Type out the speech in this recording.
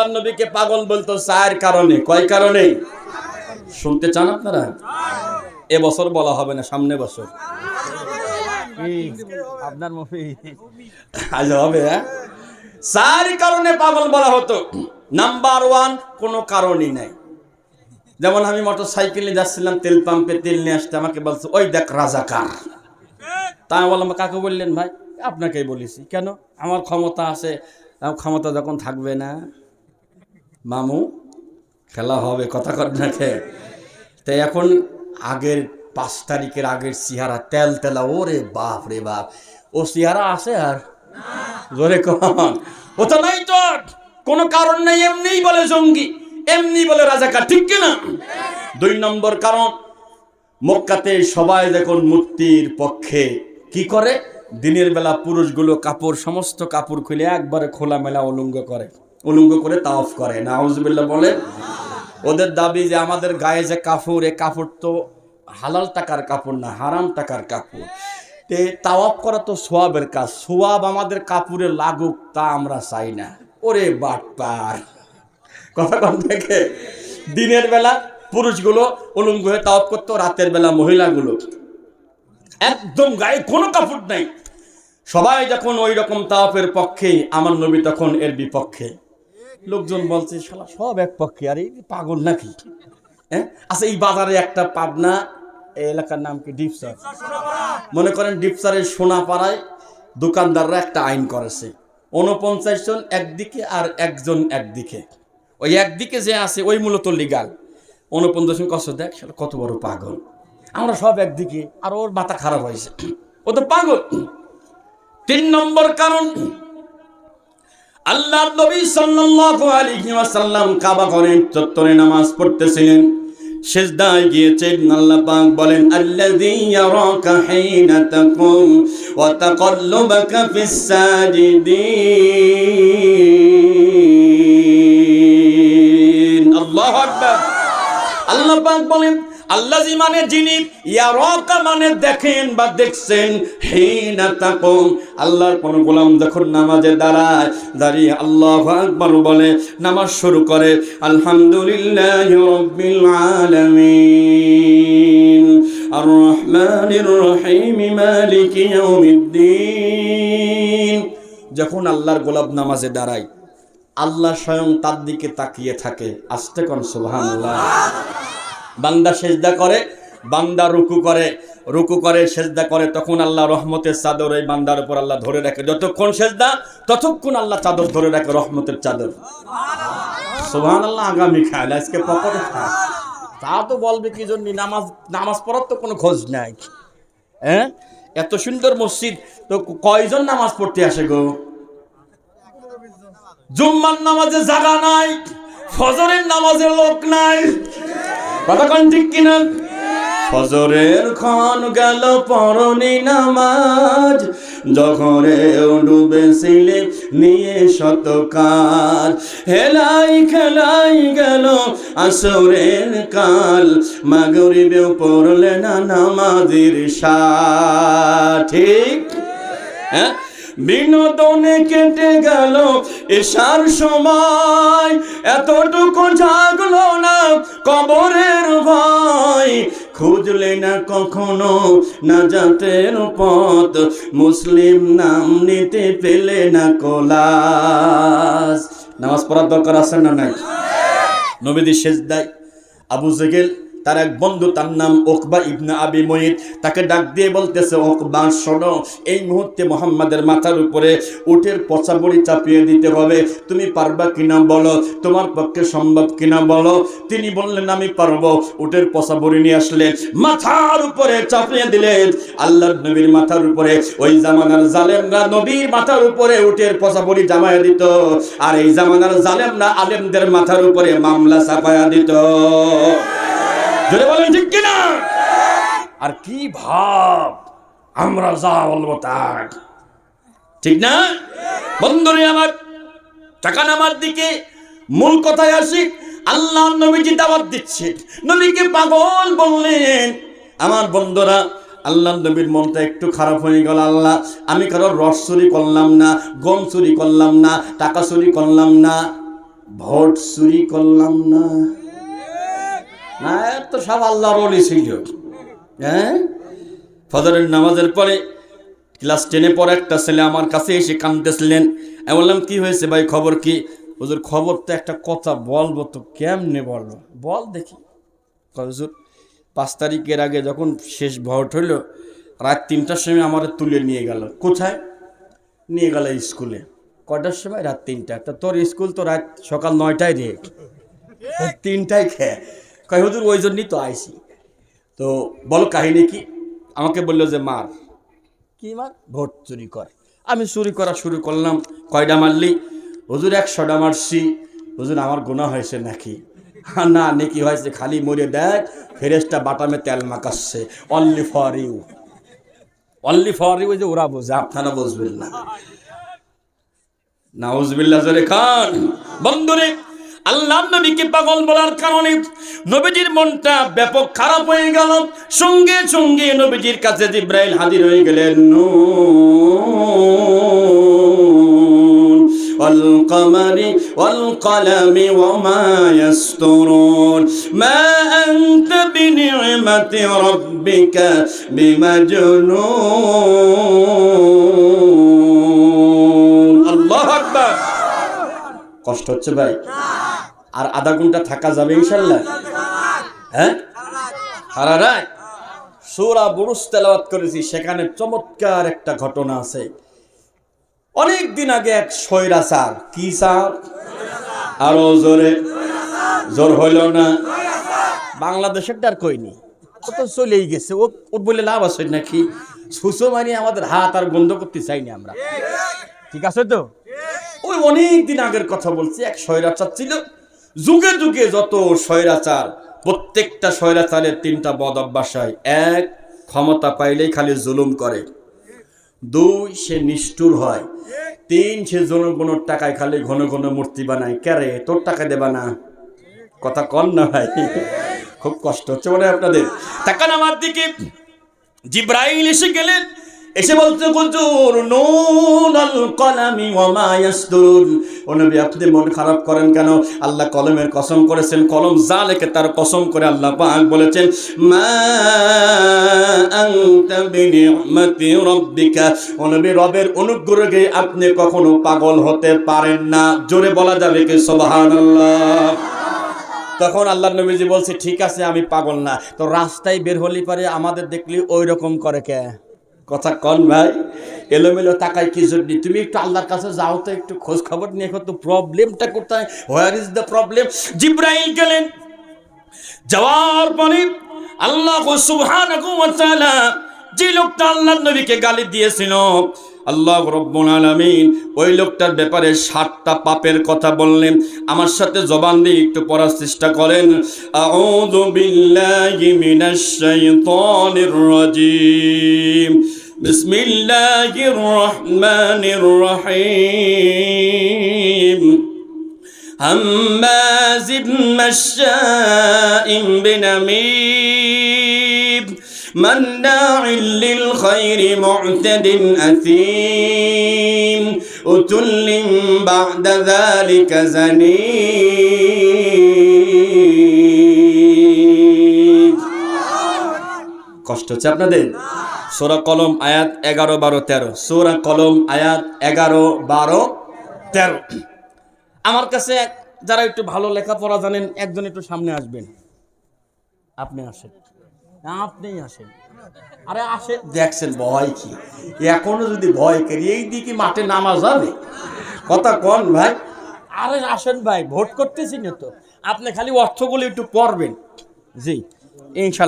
আল্লাহ নবীকে পাগল বলতো চার কারণে। কয় কারণে? শুনতে চান আপনারা? এবছর বলা হবে না সামনে বছর। আপনার আজ হবে হ্যাঁ? চার কারণে পাগল বলা হতো। নাম্বার ওয়ান কোনো কারণই নাই। যেমন আমি মোটর সাইকেলে যাচ্ছিলাম তেল পাম্পে তেল নিয়ে আসতে আমাকে বলছে ওই দেখ রাজাকার তা আমি বললাম কাকে বললেন ভাই? আপনাকেই বলেছি। কেন? আমার ক্ষমতা আছে। ক্ষমতা যখন থাকবে না। মামু, খেলা হবে, কথা কর না তাই এখন আগের পাঁচ তারিখের আগের চেহারা তেল তেলা, ওরে বাপ রে বাপ। ও চেহারা আছে আর? জোরে কন। ও তো নাই তো কোনো কারণ নেই, এমনিই বলে জঙ্গি এমনি বলে রাজাকার, ঠিক কিনা দুই নম্বর কারণ, মক্কাতে সবাই যখন মূর্তির পক্ষে কি করে? দিনের বেলা পুরুষগুলো কাপড়, সমস্ত কাপড় খুলে একবারে খোলামেলা উলঙ্গ করে। উলঙ্গ করে তাওফ করে। নাউজুবিল্লাহ বলে, ওদের দাবি যে আমাদের গায়ে যে কাপড় এ কাপড় তো হালাল টাকার কাপড় না, হারাম টাকার কাপড়। তে তাওয়াফ করা তো সোয়াবের কাজ। সোয়াব আমাদের কাপড়ে লাগুক তা আমরা চাই না। ওরে বাটপার। কথা কন থেকে, দিনের বেলা পুরুষগুলো উলঙ্গ হয়ে তাওয়াফ করতো, রাতের বেলা মহিলাগুলো। একদম গায়ে কোনো কাপড় নাই। সবাই যখন ওই রকম তাওয়াফের পক্ষে আমার নবী তখন এর বিপক্ষে। লোকজন বলছে, শালা, সব এক পক্ষে, আর এই পাগল নাকি? হ্যাঁ? আচ্ছা এই বাজারে একটা পাবনা এলাকার নাম কি? ডিপসার মনে করেন ডিপসারের সোনাপাড়ায় দোকানদাররা একটা আইন করেছে। উনপঞ্চাশ জন একদিকে আর একজন একদিকে। ওই একদিকে যে আছে, ওই মূলত লিগাল উনপঞ্চাশ জন কষ্ট দেখ, শালা, কত বড় পাগল। আমরা সব একদিকে, আর ওর মাথা খারাপ হয়েছে। ও তো পাগল। তিন নম্বর কারণ আল্লাহ নবী সাল্লাল্লাহু আলাইহি ওয়াসাল্লাম কাবা ঘরের চত্বরে নামাজ পড়তেছিলেন। সেজদায় গিয়েছেন, আল্লাহ পাক বলেন, আল্লাযী ইয়ারাকা হিনা তাকুম ওয়া তাকাল্লুবাকা ফিস সাজিদিন আল্লাহু আকবার। আল্লাহ পাক বলেন আল্লাজি মানে যিনি ইয়ারকা মানে দেখেন বা দেখছেন, হিনা তাকুম, আল্লাহর কোন গোলাম যখন নামাজে দাঁড়ায়, দাঁড়িয়ে আল্লাহ আকবার বলে, নামাজ শুরু করে, আলহামদুলিল্লাহ রাব্বিল আলামিন আর রহমানির রহিম, মালিক ইয়াউমিদ্দিন। যখন আল্লাহর গোলাপ নামাজে দাঁড়ায়, আল্লাহ স্বয়ং তার দিকে তাকিয়ে থাকে, আস্তে কোন সুবহানাল্লাহ। বান্দা সেজদা করে, বান্দা রুকু করে। রুকু করে, সেজদা করে, তখন আল্লাহ রহমতের চাদর এই বান্দার উপর আল্লাহ ধরে রাখে। যতক্ষণ সেজদা, ততক্ষণ আল্লাহ চাদর ধরে রাখে রহমতের চাদর। সোহান আল্লাহ আগামী খায়, আজকে পকেটে খায়। তা তো বলবে কি জন্য, নামাজ নামাজ পড়ার তো কোনো খোঁজ নাই। হ্যাঁ? এত সুন্দর মসজিদ, তো কয়জন নামাজ পড়তে আসে গো? জুম্মার নামাজে জাগা নাই, ফজরের নামাজে লোক নাই। কন ঠিক কিনা ফজরের ক্ষণ গেল পরনি নামাজ। জখরে ডুবেছিলে নিয়ে শত কাজ হেলাই খেলাই গেল আসরের কাল। মাগরিবেও পড়লে না নামাজির ঠিক? হ্যাঁ? বিনোদনে কেটে গেল এসার সময়। এতটুকু জাগলো না কবরের ভয় খুঁজলে না কখনো না জাতের পথ। মুসলিম নাম নিতে পেলে না কোলাস। নামাজ পড়ার দরকার আছে না নাই? নবীদি শেষ দেয় আবু জেগেল তার এক বন্ধু, তার নাম ওকবা ইবনা আবি মহিদ তাকে ডাক দিয়ে বলতেছে ওকবা শোনো, এই মুহূর্তে মোহাম্মদের মাথার উপরে উটের পচা বড়ি চাপিয়ে দিতে হবে। তুমি পারবা কিনা বলো? তোমার পক্ষে সম্ভব কিনা বলো? তিনি বললেন, আমি পারব। উটের পচা বড়ি নিয়ে আসলেন মাথার উপরে চাপিয়ে দিলেন। আল্লাহর নবীর মাথার উপরে, ওই জামানার জালেমরা নবীর মাথার উপরে উটের পচা বড়ি জামায়া দিত। আর এই জামানার জালেমরা আলেমদের মাথার উপরে মামলা চাপায়া দিত। জোরে বলেন, ঠিক কিনা? আর কি ভাব? আমরা যা বলব তাই। ঠিক না? বন্ধুরে আমার, টাকা নামার দিকে মূল কথায় আসি, আল্লাহ নবীজি দাওয়াত দিচ্ছে। নবীকে পাগল বললেন। আমার বন্ধুরা, আল্লাহ নবীর মনটা একটু খারাপ হয়ে গেল, আল্লাহ। আমি কারোর রস চুরি করলাম না, গম চুরি করলাম না, টাকা চুরি করলাম না, ভোট চুরি করলাম না। না তো সব আল্লাহর ওলি ছিল। হ্যাঁ? ফজরের নামাজের পরে ক্লাস টেনে পরে একটা ছেলে আমার কাছে এসে কাঁদতেছিলেন আমি বললাম, কি হয়েছে ভাই, খবর কি? হুজুর, খবর তো একটা কথা বলব তো কেমনে বলব? বল দেখি। হুজুর, পাঁচ তারিখের আগে যখন শেষ ভোট হইল, রাত তিনটার সময় আমার তুলে নিয়ে গেল। কোথায়? নিয়ে গেল স্কুলে। কটার সময়? রাত তিনটা। তা তোর স্কুল তো রাত সকাল নয়টায় রে। তিনটায় খেয়ে কয়, হুজুর, ওই জন্যই তো আইসি তো বলো, কাহিনী কি? আমাকে বলল যে, মার। কি মার? ভোট চুরি কর। আমি চুরি করা শুরু করলাম কয়টা মারলি? হুজুর একশোটা মারছি। হুজুর, আমার গুণা হয়েছে নাকি? হ্যাঁ না, নাকি হয়েছে। খালি মরে দেখ ফেরেসটা বাটামে তেল মাকাচ্ছে only for you. Only for you? যে ওরা বোঝে, আপনারা বুঝবেন না। নাউজবিল্লাহ, জোরে খান। বন্ধুরে আল্লাহ নবীকে পাগল বলার কারণে নবীজির মনটা ব্যাপক খারাপ হয়ে গেল সঙ্গে সঙ্গে নবীজির কাছে জিব্রাইল হাজির হয়ে গেলেন নুন والقمر والقلم وما يسترون ما أنت بنعمة ربك بمجنون الله أكبر কষ্ট হচ্ছে ভাই আর আধা ঘণ্টা থাকা যাবে ইনশাল্লাহ হ্যাঁ? সারা রাত। সুরা বুরুস তেলাওয়াত করেছি সেখানে চমৎকার একটা ঘটনা আছে। অনেক দিন আগে এক সৈরা স্বৈরাচার কি স্যার? আরও জোরে। জোর হইল না। বাংলাদেশের আর কইনি ও তো চলেই গেছে। ও ওর বলে লাভ আছে নাকি? সুসো মানি আমাদের হাত আর বন্ধ করতে চাইনি আমরা। ঠিক আছে তো? ওই অনেক দিন আগের কথা বলছি এক স্বৈরাচার ছিল যুগে যুগে যত স্বৈরাচার, প্রত্যেকটা স্বৈরাচারের তিনটা বদ অভ্যাস হয়। এক, ক্ষমতা পাইলেই খালি জুলুম করে। দুই, সে নিষ্ঠুর হয়। তিন, সে জনগণের টাকায় খালি ঘন ঘন মূর্তি বানায়। ক্যারে তোর টাকা দেবা না? কথা কন না ভাই। খুব কষ্ট হচ্ছে মনে আপনাদের। তাকান আমার দিকে। জিব্রাইল এসে গেলেন। এসে বলতে হুজুর, নুন আল কলামি ওয়া মা ইয়াসদুরুন। ও নবী, আপনি মন খারাপ করেন কেন? আল্লাহ কলমের কসম করেছেন, কলম যা তার কসম করে আল্লাহ পাক বলেছেন, মা আনতা বিনি'মাতি রাব্বিকা। ও নবী, রবের অনুগ্রহে আপনি কখনো পাগল হতে পারেন না। জোরে বলা যাবে কি? সুবহানাল্লাহ। তখন আল্লাহ নবীজি বলছে, ঠিক আছে, আমি পাগল না। তো রাস্তায় বের হলি পারে আমাদের দেখলি ওই রকম করে কে? কথা কন ভাই। এলোমেলো তাকাই কি জন্য? তুমি একটু আল্লাহর কাছে যাও তো, একটু খোঁজ খবর নিয়ে তো প্রবলেমটা কোথায়? Where is the problem Jibrail গেলেন। যাওয়ার পরে আল্লাহ সুবহানাহু যে লোকটা আল্লাহর নবীকে গালি দিয়েছিল, আল্লাহ রব্বুল আলামিন ওই লোকটার ব্যাপারে সাতটা পাপের কথা বললেন। আমার সাথে জবান দিয়ে একটু পড়ার চেষ্টা করেন। আউযু বিল্লাহি মিনাশ শাইতানির রাজিম। বিসমিল্লাহির রহমানির রহিম هماز مشاء بنميم مناع للخير معتد أثيم أتل بعد ذلك زنيم কষ্ট হচ্ছে আপনাদের সোরা কলম আয়াত এগারো বারো তেরো। সোরা কলম আয়াত এগারো বারো তেরো। আমার কাছে যারা একটু ভালো লেখাপড়া জানেন একজন একটু সামনে আসবেন। আপনি আসেন। আপনি আসেন। আরে আসে দেখছেন ভয় কি? এখনও যদি ভয় করি এই দিকে মাঠে নামা যাবে কথা কন ভাই। আরে আসেন ভাই ভোট করতেছি না তো। আপনি খালি অর্থগুলো একটু পড়বেন। জি ইনশাল্লাহ।